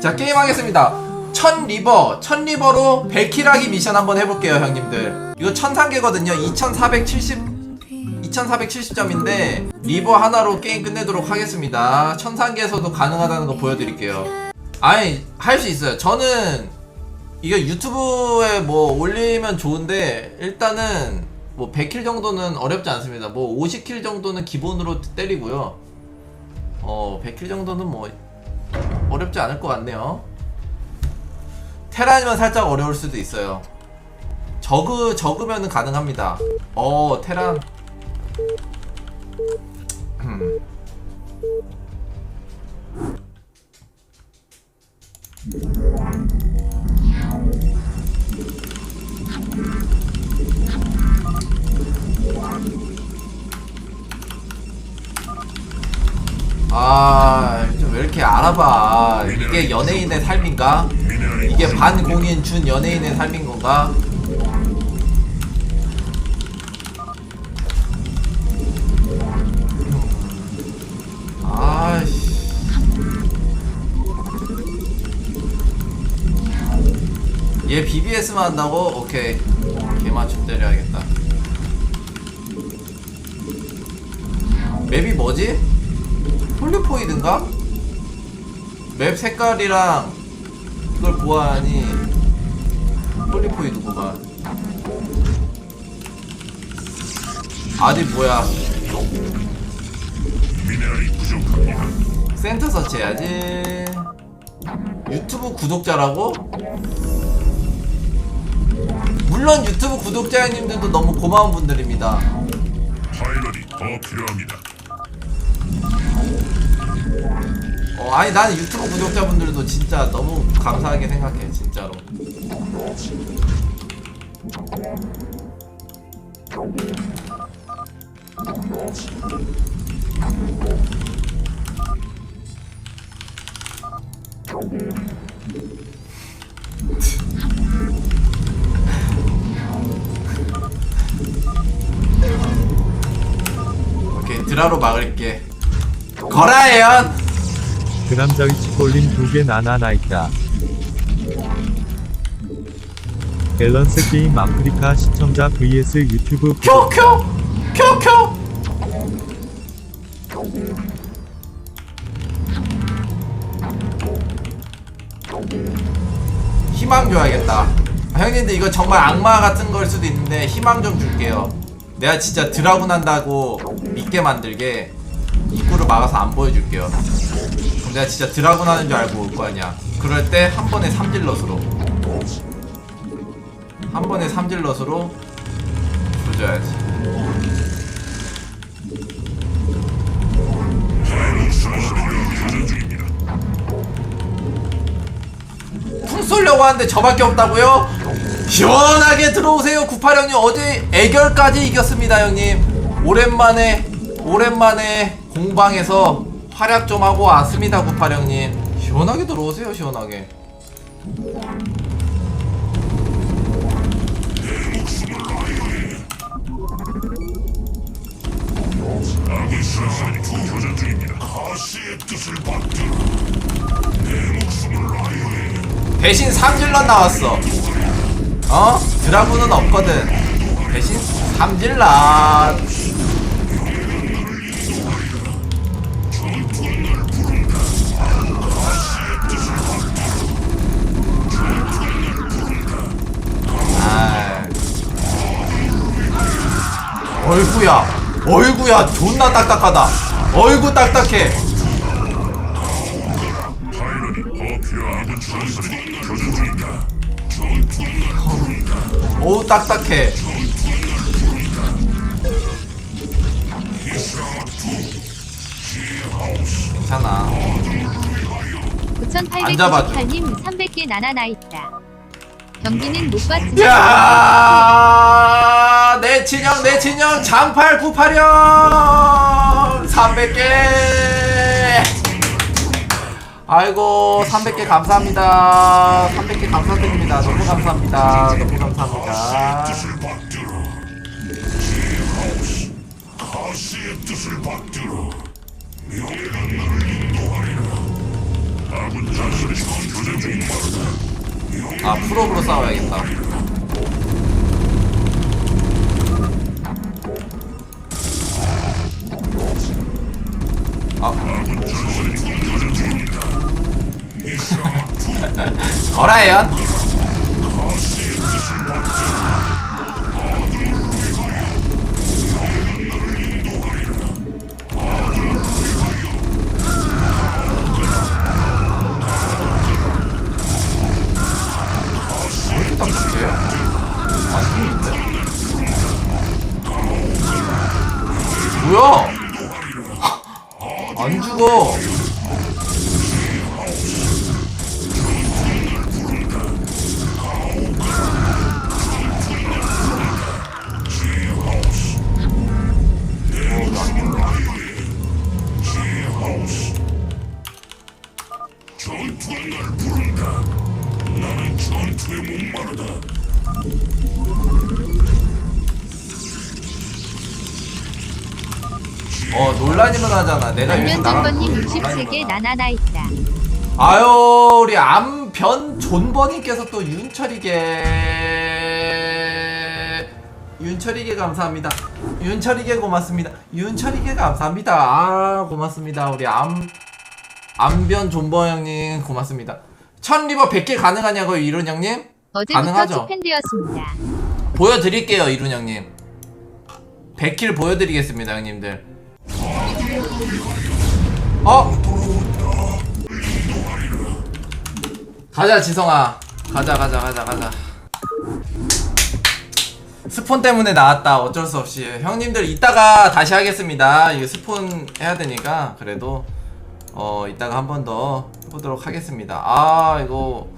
자 게임 하겠습니다. 천 리버. 천 리버로 100킬하기 미션 한번 해볼게요 형님들. 이거 천상계거든요. 2470 2470점인데 리버 하나로 게임 끝내도록 하겠습니다. 천상계에서도 가능하다는 거 보여드릴게요. 아니 할 수 있어요. 저는 이거 유튜브에 뭐 올리면 좋은데 일단은 뭐 100킬 정도는 어렵지 않습니다 뭐 50킬 정도는 기본으로 때리고요 어 100킬 정도는 뭐 어렵지 않을 것 같네요. 테란이면 살짝 어려울 수도 있어요. 저그 적으면은 가능합니다. 어 테란. 아, 좀왜 이렇게 알아봐. 이게 연예인의 삶인가? 이게 반공인 준 연예인의 삶인 건가? 아씨. 얘 BBS만 한다고? 오케이. 개맞춤 때려야겠다. 맵이 뭐지? 폴리포이드인가? 맵 색깔이랑 이걸 보아하니 폴리포이드구만 아디 뭐야 센터 서치해야지 유튜브 구독자라고? 물론 유튜브 구독자님들도 너무 고마운 분들입니다 파일럿이 더 필요합니다. 아니 나는 유튜브 구독자분들도 진짜 너무 감사하게 생각해 진짜로. 오케이 드라로 막을게. 거라예요 그 남자의 치골린 두 개 나나 나 있다. 밸런스 게임 아프리카 시청자 vs 유튜브. 쿄쿄 쿄쿄 희망 줘야겠다 아, 형님들 이거 정말 악마 같은 걸 수도 있는데 희망 좀 줄게요 내가 진짜 드라군 한다고 믿게 만들게 입구를 막아서 안 보여줄게요 내가 진짜 드라군 하는 줄 알고 올 거 아니야. 그럴 때 한 번에 삼질럿으로. 한 번에 삼질럿으로 조져야지. 풍 쏘려고 하는데 저밖에 없다고요? 시원하게 들어오세요 98형님. 어제 애결까지 이겼습니다 형님. 오랜만에 오랜만에 공방에서 활약 좀 하고 왔습니다 98형님. 시원하게 들어오세요 시원하게. 대신 삼질럿 나왔어. 어? 드라군은 없거든. 대신 삼질럿 어이구야 어이구야 존나 딱딱하다 어이구 딱딱해. 어우 딱딱해 괜찮아 안 잡아줘. 9898님 300개 나나나 있다. 경기는 못 봤지만 야, 내 친형, 내 친형, 장팔 98형 300개. 아이고, 300개 감사합니다. 300개 감사드립니다. 너무 감사합니다. 너무 감사합니다. 가시의 뜻을 받들어 명예가 나를 인도하리라 아군 자신이 교전 중 말하다 아 프로브로 싸워야겠다. 아. 어라이 뭐야? 안 죽어. 전투에 목마르다 어 논란이면 하잖아. 내가 안면존버님 논란이면 63개 하나. 나나나 있다. 아유 우리 암변 존버님께서 또 윤철이게 윤철이게 감사합니다 윤철이게 고맙습니다 윤철이게 감사합니다 아 고맙습니다 우리 암 암변 존버 형님 고맙습니다 천 리버 100개 가능하냐고요 이룬 형님 어제부터 가능하죠. 치팬되었습니다. 보여드릴게요 이룬 형님 100킬 보여드리겠습니다 형님들 어? 가자 지성아. 가자 가자 가자 가자. 스폰 때문에 나왔다. 어쩔 수 없이. 형님들 이따가 다시 하겠습니다. 이거 스폰 해야 되니까 그래도 어 이따가 한 번 더 해보도록 하겠습니다. 아 이거